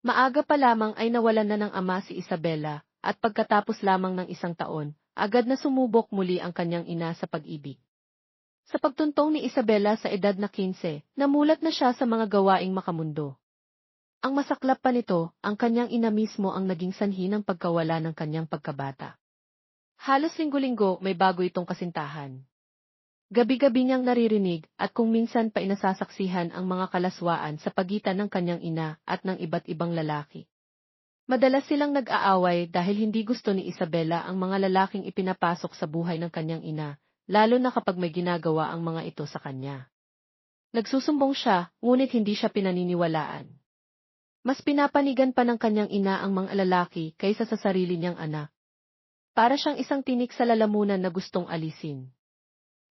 Maaga pa lamang ay nawalan na ng ama si Isabella, at pagkatapos lamang ng isang taon, agad na sumubok muli ang kanyang ina sa pag-ibig. Sa pagtuntong ni Isabella sa edad na 15, namulat na siya sa mga gawaing makamundo. Ang masaklap pa nito, ang kanyang ina mismo ang naging sanhi ng pagkawala ng kanyang pagkabata. Halos linggo-linggo may bago itong kasintahan. Gabi-gabi niyang naririnig at kung minsan pa inasasaksihan ang mga kalaswaan sa pagitan ng kanyang ina at ng iba't ibang lalaki. Madalas silang nag-aaway dahil hindi gusto ni Isabella ang mga lalaking ipinapasok sa buhay ng kanyang ina, lalo na kapag may ginagawa ang mga ito sa kanya. Nagsusumbong siya, ngunit hindi siya pinaniniwalaan. Mas pinapanigan pa ng kanyang ina ang mga lalaki kaysa sa sarili niyang anak. Para siyang isang tinik sa lalamunan na gustong alisin.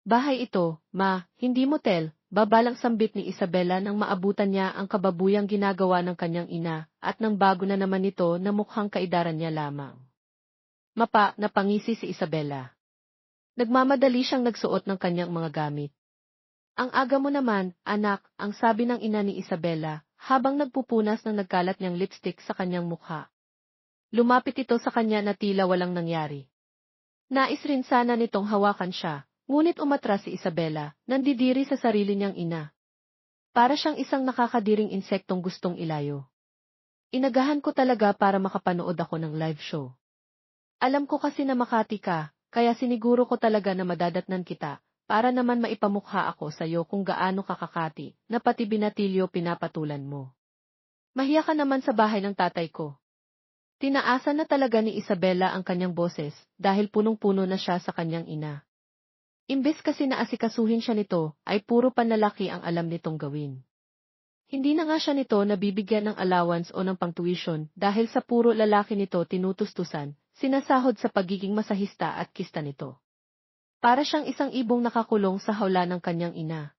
Bahay ito, ma, hindi motel, babalang sambit ni Isabella nang maabutan niya ang kababuyang ginagawa ng kanyang ina, at nang bago na naman ito na mukhang kaidaran niya lamang. Mapa, napangisi si Isabella. Nagmamadali siyang nagsuot ng kanyang mga gamit. Ang aga mo naman, anak, ang sabi ng ina ni Isabella, habang nagpupunas ng nagkalat niyang lipstick sa kanyang mukha. Lumapit ito sa kanya na tila walang nangyari. Nais rin sana nitong hawakan siya, Ngunit umatras si Isabella, nandidiri sa sarili niyang ina. Para siyang isang nakakadiring insektong gustong ilayo. Inagahan ko talaga para makapanood ako ng live show. Alam ko kasi na Makati ka, kaya siniguro ko talaga na madadatnan kita, para naman maipamukha ako sa iyo kung gaano kakakati, na pati binatilyo pinapatulan mo. Mahiya ka naman sa bahay ng tatay ko. Tinaasan na talaga ni Isabella ang kanyang boses, dahil punong-puno na siya sa kanyang ina. Imbes kasi na asikasuhin siya nito, ay puro panlalaki ang alam nitong gawin. Hindi na nga siya nito nabibigyan ng allowance o ng pangtuition dahil sa puro lalaki nito tinutustusan, sinasahod sa pagiging masahista at kista nito. Para siyang isang ibong nakakulong sa hawla ng kanyang ina.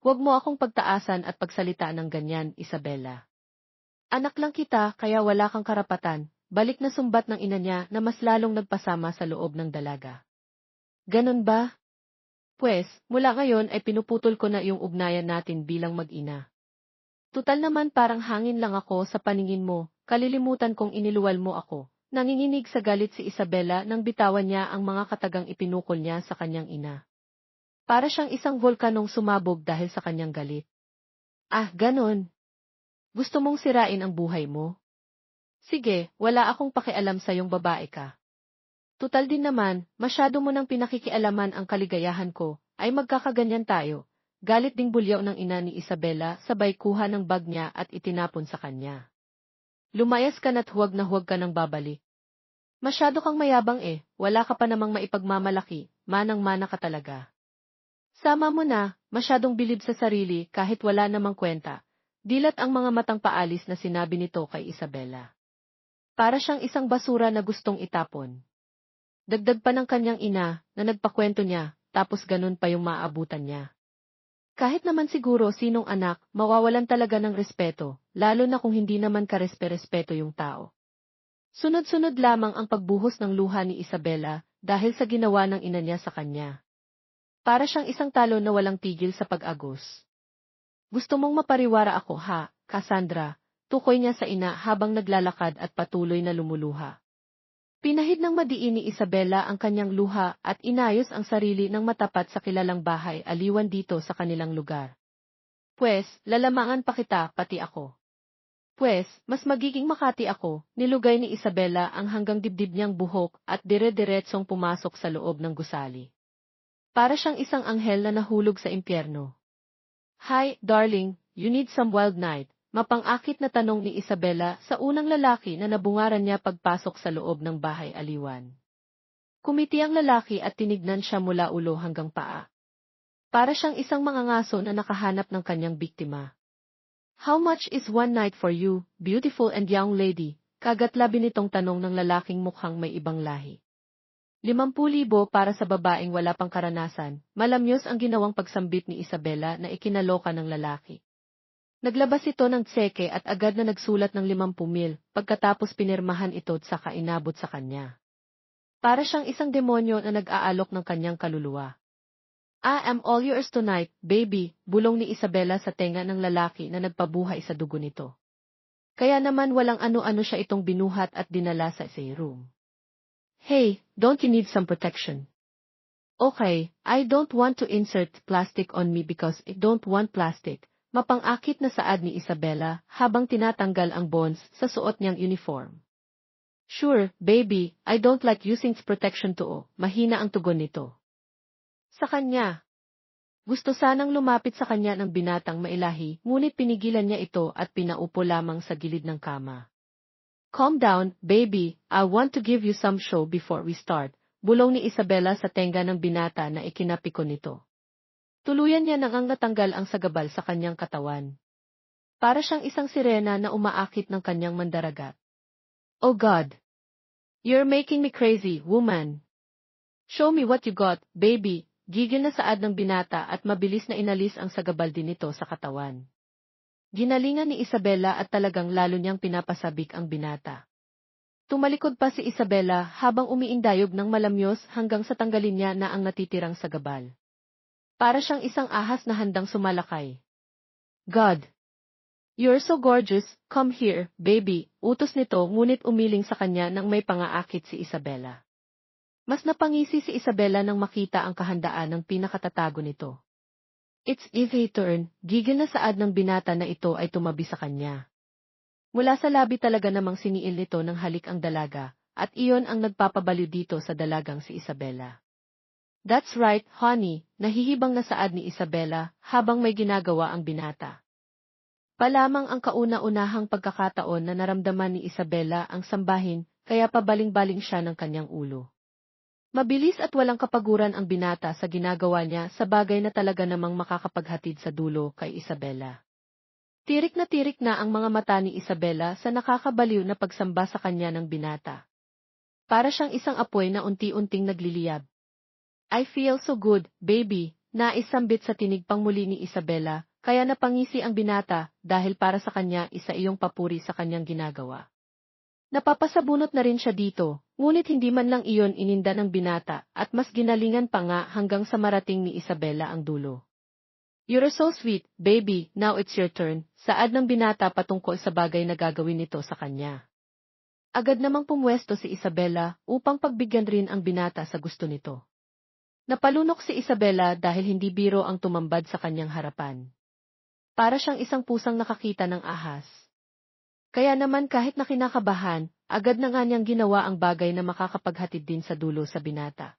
Huwag mo akong pagtaasan at pagsalita ng ganyan, Isabella. Anak lang kita kaya wala kang karapatan, balik na sumbat ng ina niya na mas lalong nagpasama sa loob ng dalaga. Ganon ba? Pwes, mula ngayon ay pinuputol ko na yung ugnayan natin bilang mag-ina. Tutal naman parang hangin lang ako sa paningin mo, kalilimutan kong iniluwal mo ako. Nanginginig sa galit si Isabella nang bitawan niya ang mga katagang ipinukol niya sa kanyang ina. Para siyang isang volkanong sumabog dahil sa kanyang galit. Ah, ganon. Gusto mong sirain ang buhay mo? Sige, wala akong pakialam sa yung babae ka. Tutal din naman, masyado mo nang pinakikialaman ang kaligayahan ko, ay magkakaganyan tayo. Galit ding bulyaw ng ina ni Isabella sabay kuha ng bag niya at itinapon sa kanya. Lumayas ka na't huwag na huwag ka nang babalik. Masyado kang mayabang eh, wala ka pa namang maipagmamalaki, manang-mana ka talaga. Sama mo na, masyadong bilib sa sarili kahit wala namang kwenta. Dilat ang mga matang paalis na sinabi nito kay Isabella. Para siyang isang basura na gustong itapon. Dagdag pa ng kanyang ina, na nagpakwento niya, tapos ganun pa yung maabutan niya. Kahit naman siguro sinong anak, mawawalan talaga ng respeto, lalo na kung hindi naman karespe-respeto yung tao. Sunod-sunod lamang ang pagbuhos ng luha ni Isabella dahil sa ginawa ng ina niya sa kanya. Para siyang isang talo na walang tigil sa pag-agos. Gusto mong mapariwara ako ha, Cassandra, tukoy niya sa ina habang naglalakad at patuloy na lumuluha. Pinahid ng madiin ni Isabella ang kanyang luha at inayos ang sarili ng matapat sa kilalang bahay aliwan dito sa kanilang lugar. Pwes, lalamangan pa kita, pati ako. Pwes, mas magiging makati ako, nilugay ni Isabella ang hanggang dibdib niyang buhok at dire-diretsong pumasok sa loob ng gusali. Para siyang isang anghel na nahulog sa impyerno. Hi, darling, you need some wild night, Mapang-akit na tanong ni Isabella sa unang lalaki na nabungaran niya pagpasok sa loob ng bahay aliwan. Kumiti ang lalaki at tinignan siya mula ulo hanggang paa. Para siyang isang mangangaso na nakahanap ng kanyang biktima. How much is one night for you, beautiful and young lady? Kagatlabi nitong tanong ng lalaking mukhang may ibang lahi. Limampu libo para sa babaeng wala pang karanasan, malamyos ang ginawang pagsambit ni Isabella na ikinaloka ng lalaki. Naglabas ito ng tseke at agad na nagsulat ng 50 mil, pagkatapos pinirmahan ito at saka inabot sa kanya. Para siyang isang demonyo na nag-aalok ng kanyang kaluluwa. I am all yours tonight, baby, bulong ni Isabella sa tenga ng lalaki na nagpabuhay sa dugo nito. kaya naman walang ano-ano siya itong binuhat at dinala sa say room. Hey, don't you need some protection? Okay, I don't want to insert plastic on me because I don't want plastic. Mapang-akit na saad ni Isabella habang tinatanggal ang bonds sa suot niyang uniform. Sure, baby, I don't like using protection to. Mahina ang tugon nito. Sa kanya. Gusto sanang lumapit sa kanya ng binatang mailahi, ngunit pinigilan niya ito at pinaupo lamang sa gilid ng kama. Calm down, baby, I want to give you some show before we start, bulong ni Isabella sa tenga ng binata na ikinapiko nito. Tuluyan niya nang ang natanggal ang sagabal sa kanyang katawan. Para siyang isang sirena na umaakit ng kanyang mandaragat. Oh God! You're making me crazy, woman. Show me what you got, baby. Gigil na saad ng binata at mabilis na inalis ang sagabal din nito sa katawan. Ginalingan ni Isabella at talagang lalo niyang pinapasabik ang binata. Tumalikod pa si Isabella habang umiindayog ng malamyos hanggang sa tanggalin niya na ang natitirang sagabal. Para siyang isang ahas na handang sumalakay. God! You're so gorgeous, come here, baby, utos nito ngunit umiling sa kanya nang may pangaakit si Isabella. Mas napangisi si Isabella nang makita ang kahandaan ng pinakatatago nito. It's Eve turn, gigil na saad ng binata na ito ay tumabi sa kanya. Mula sa labi talaga namang siniil nito ng halik ang dalaga, at iyon ang nagpapabaliw dito sa dalagang si Isabella. That's right, honey, nahihibang na saad ni Isabella habang may ginagawa ang binata. Palamang ang kauna-unahang pagkakataon na naramdaman ni Isabella ang sambahin, kaya pabaling-baling siya ng kanyang ulo. Mabilis at walang kapaguran ang binata sa ginagawa niya sa bagay na talaga namang makakapaghatid sa dulo kay Isabella. Tirik na tirik na ang mga mata ni Isabella sa nakakabaliw na pagsamba sa kanya ng binata. Para siyang isang apoy na unti-unting nagliliyab. I feel so good, baby, naisambit sa tinig pang muli ni Isabella, kaya napangisi ang binata dahil para sa kanya isa iyong papuri sa kanyang ginagawa. Napapasabunot na rin siya dito, ngunit hindi man lang iyon ininda ng binata at mas ginalingan pa nga hanggang sa marating ni Isabella ang dulo. You're so sweet, baby, now it's your turn, saad ng binata patungkol sa bagay na gagawin nito sa kanya. Agad namang pumwesto si Isabella upang pagbigyan rin ang binata sa gusto nito. Napalunok si Isabella dahil hindi biro ang tumambad sa kanyang harapan. Para siyang isang pusang nakakita ng ahas. Kaya naman kahit na kinakabahan, agad na nga niyang ginawa ang bagay na makakapaghatid din sa dulo sa binata.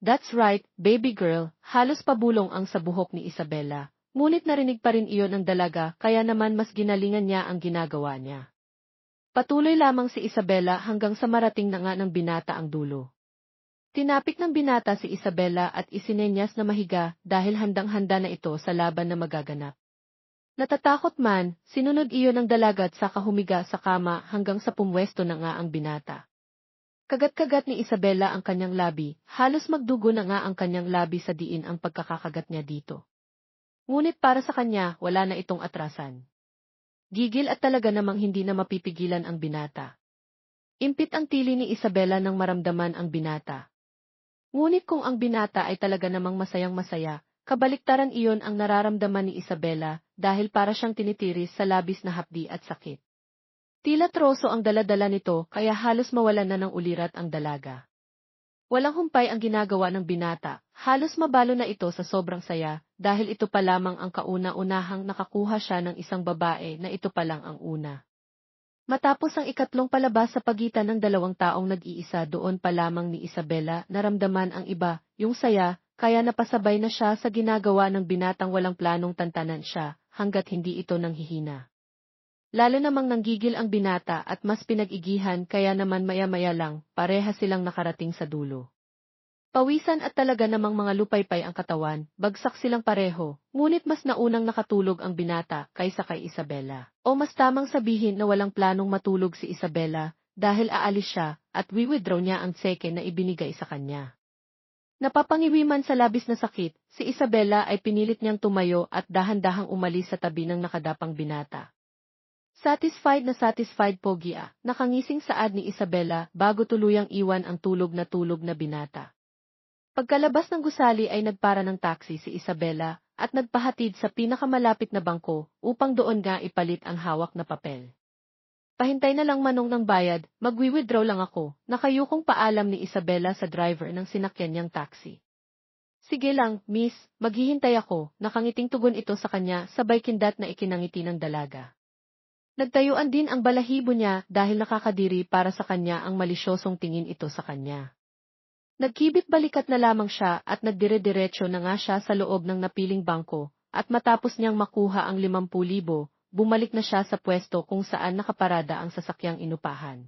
That's right, baby girl, halos pabulong ang sa buhok ni Isabella, ngunit narinig pa rin iyon ng dalaga kaya naman mas ginalingan niya ang ginagawa niya. Patuloy lamang si Isabella hanggang sa marating na nga ng binata ang dulo. Tinapik ng binata si Isabella at isinenyas na mahiga dahil handang-handa na ito sa laban na magaganap. Natatakot man, sinunod iyon ng dalagat sa kahumiga sa kama hanggang sa pumwesto na nga ang binata. Kagat-kagat ni Isabella ang kanyang labi, halos magdugo na nga ang kanyang labi sa diin ang pagkakakagat niya dito. Ngunit para sa kanya, wala na itong atrasan. Gigil at talaga namang hindi na mapipigilan ang binata. Impit ang tili ni Isabella nang maramdaman ang binata. Ngunit kung ang binata ay talaga namang masayang masaya, Kabaliktaran iyon ang nararamdaman ni Isabella dahil para siyang tinitiris sa labis na hapdi at sakit. Tila troso ang daladala nito kaya halos mawalan na ng ulirat ang dalaga. Walang humpay ang ginagawa ng binata, halos mabalo na ito sa sobrang saya dahil ito pa lamang ang kauna-unahang nakakuha siya ng isang babae na ito pa lang ang una. Matapos ang ikatlong palabas sa pagitan ng dalawang taong nag-iisa doon pa lamang ni Isabella naramdaman ang iba, yung saya, kaya napasabay na siya sa ginagawa ng binatang walang planong tantanan siya, hanggat hindi ito nanghihina. Lalo namang nanggigil ang binata at mas pinag-igihan kaya naman maya-maya lang, pareha silang nakarating sa dulo. Pawisan at talaga namang mga lupaypay ang katawan, bagsak silang pareho, ngunit mas naunang nakatulog ang binata kaysa kay Isabella. O mas tamang sabihin na walang planong matulog si Isabella, dahil aalis siya, at wi-withdraw niya ang seke na ibinigay sa kanya. Napapangiwi man sa labis na sakit, si Isabella ay pinilit niyang tumayo at dahan-dahang umalis sa tabi ng nakadapang binata. Satisfied na satisfied Pogia, nakangising saad ni Isabella bago tuluyang iwan ang tulog na tulog na binata. Pagkalabas ng gusali ay nagpara ng taxi si Isabella at nagpahatid sa pinakamalapit na bangko upang doon nga ipalit ang hawak na papel. Pahintay na lang manong ng bayad, magwi-withdraw lang ako, nakayukong paalam ni Isabella sa driver ng sinakyan niyang taxi. Sige lang, miss, maghihintay ako, nakangiting tugon ito sa kanya sabay kindat na ikinangiti ng dalaga. Nagtayuan din ang balahibo niya dahil nakakadiri para sa kanya ang malisyosong tingin ito sa kanya. Nagkibit balikat na lamang siya at nagdire-diretso na nga siya sa loob ng napiling bangko, at matapos niyang makuha ang 50,000, bumalik na siya sa pwesto kung saan nakaparada ang sasakyang inupahan.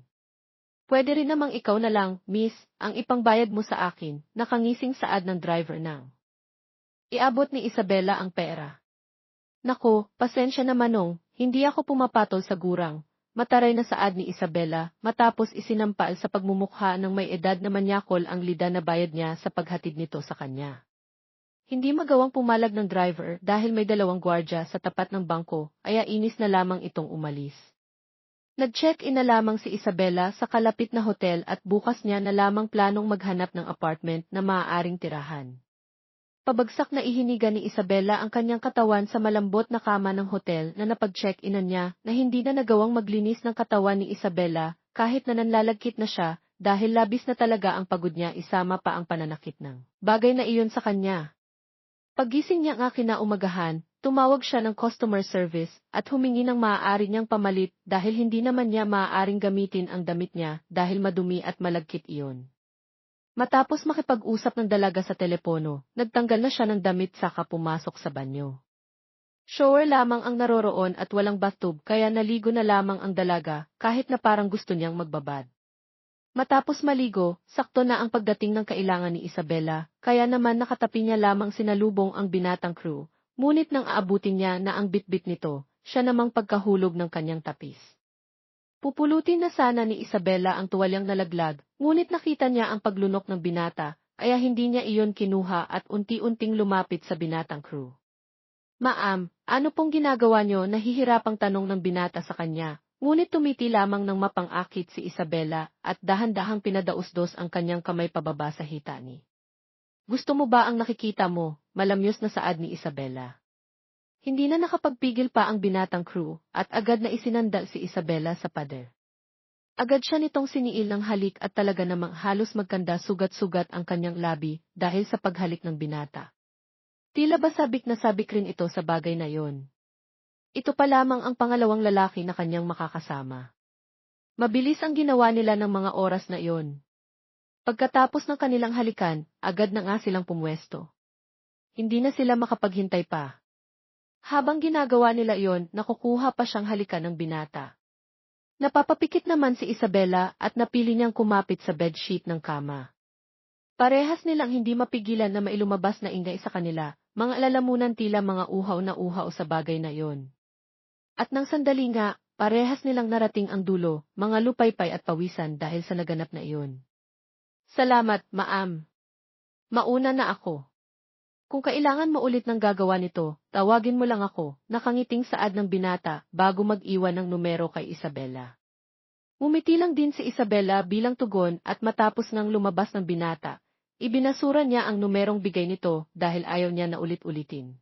Pwede rin namang ikaw na lang, miss, ang ipangbayad mo sa akin, nakangising saad ng driver nang. Iabot ni Isabella ang pera. Nako, pasensya na manong, hindi ako pumapatol sa gurang, mataray na saad ni Isabella, matapos isinampal sa pagmumukha ng may edad na manyakol ang lida na bayad niya sa paghatid nito sa kanya. Hindi magawang pumalag ng driver dahil may dalawang gwardya sa tapat ng bangko, kaya inis na lamang itong umalis. Nag-check-in na lamang si Isabella sa kalapit na hotel at bukas niya na lamang planong maghanap ng apartment na maaaring tirahan. Pabagsak na ihiniga ni Isabella ang kanyang katawan sa malambot na kama ng hotel na napag-check-inan niya na hindi na nagawang maglinis ng katawan ni Isabella kahit na nanlalagkit na siya dahil labis na talaga ang pagod niya isama pa ang pananakit ng bagay na iyon sa kanya. Pagising niya nga kinaumagahan, tumawag siya ng customer service at humingi ng maaari niyang pamalit dahil hindi naman niya maaaring gamitin ang damit niya dahil madumi at malagkit iyon. Matapos makipag-usap ng dalaga sa telepono, nagtanggal na siya ng damit saka pumasok sa banyo. Shower lamang ang naroroon at walang bathtub kaya naligo na lamang ang dalaga kahit na parang gusto niyang magbabad. Matapos maligo, sakto na ang pagdating ng kailangan ni Isabella, kaya naman nakatapi niya lamang sinalubong ang binatang crew, ngunit nang aabutin niya na ang bitbit nito, siya namang pagkahulog ng kanyang tapis. Pupulutin na sana ni Isabella ang tuwalyang nalaglag, ngunit nakita niya ang paglunok ng binata, kaya hindi niya iyon kinuha at unti-unting lumapit sa binatang crew. Maam, ano pong ginagawa niyo nahihirapang tanong ng binata sa kanya, Ngunit tumiti lamang ng mapang-akit si Isabella at dahan-dahang pinadausdos ang kanyang kamay pababa sa hitani. Gusto mo ba ang nakikita mo, malamyos na saad ni Isabella? Hindi na nakapagpigil pa ang binatang crew at agad na isinandal si Isabella sa pader. Agad siya nitong siniil ng halik at talaga namang halos magkanda sugat-sugat ang kanyang labi dahil sa paghalik ng binata. Tila ba sabik na sabik rin ito sa bagay na yon. Ito pa lamang ang pangalawang lalaki na kanyang makakasama. Mabilis ang ginawa nila ng mga oras na iyon. Pagkatapos ng kanilang halikan, agad na nga silang pumwesto. Hindi na sila makapaghintay pa. Habang ginagawa nila iyon, nakukuha pa siyang halikan ng binata. Napapapikit naman si Isabella at napili niyang kumapit sa bedsheet ng kama. Parehas nilang hindi mapigilan na mailumabas na ingay sa kanila, mga alalamunan tila mga uhaw na uhaw sa bagay na iyon. At nang sandali nga, parehas nilang narating ang dulo, mga lupaypay at pawisan dahil sa naganap na iyon. Salamat, maam. Mauna na ako. Kung kailangan mo ulit ng gagawa nito, tawagin mo lang ako, nakangiting saad ng binata bago mag-iwan ng numero kay Isabella. Umiti lang din si Isabella bilang tugon at matapos ngang lumabas ng binata, ibinasura niya ang numerong bigay nito dahil ayaw niya na ulit-ulitin.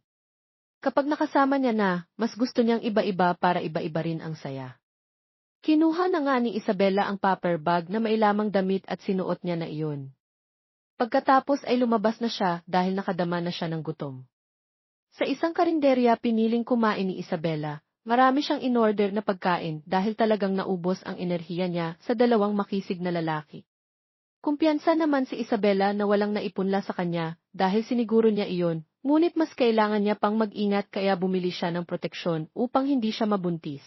Kapag nakasama niya na, mas gusto niyang iba-iba para iba-iba rin ang saya. Kinuha na nga ni Isabella ang paper bag na mailamang damit at sinuot niya na iyon. Pagkatapos ay lumabas na siya dahil nakadama na siya ng gutom. Sa isang karinderya piniling kumain ni Isabella, marami siyang inorder na pagkain dahil talagang naubos ang enerhiya niya sa dalawang makisig na lalaki. Kumpiyansa naman si Isabella na walang naipunla sa kanya dahil siniguro niya iyon, ngunit mas kailangan niya pang mag-ingat kaya bumili siya ng proteksyon upang hindi siya mabuntis.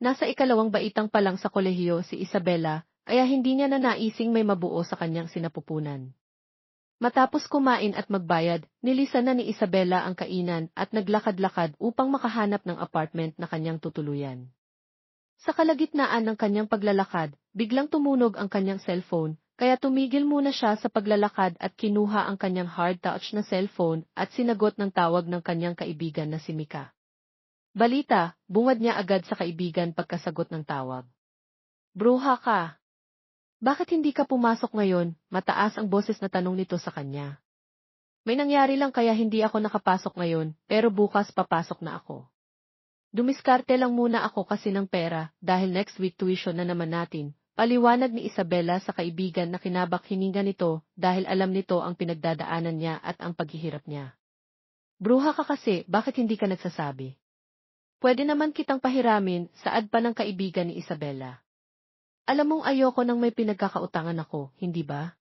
Nasa ikalawang baitang pa lang sa kolehiyo si Isabella, kaya hindi niya na naising may mabuo sa kanyang sinapupunan. Matapos kumain at magbayad, nilisan na ni Isabella ang kainan at naglakad-lakad upang makahanap ng apartment na kanyang tutuluyan. Sa kalagitnaan ng kanyang paglalakad, biglang tumunog ang kanyang cellphone kaya tumigil muna siya sa paglalakad at kinuha ang kanyang hard touch na cellphone at sinagot ng tawag ng kanyang kaibigan na si Mika. Balita, bungad niya agad sa kaibigan pagkasagot ng tawag. Bruha ka. Bakit hindi ka pumasok ngayon? Mataas ang boses na tanong nito sa kanya. May nangyari lang kaya hindi ako nakapasok ngayon, pero bukas papasok na ako. Dumiskarte lang muna ako kasi ng pera dahil next week tuition na naman natin. Paliwanag ni Isabella sa kaibigan na kinabak hininga nito dahil alam nito ang pinagdadaanan niya at ang paghihirap niya. Bruha ka kasi, bakit hindi ka nagsasabi? Pwede naman kitang pahiramin, saad pa ng kaibigan ni Isabella. Alam mong ayoko nang may pinagkakautangan ako, hindi ba?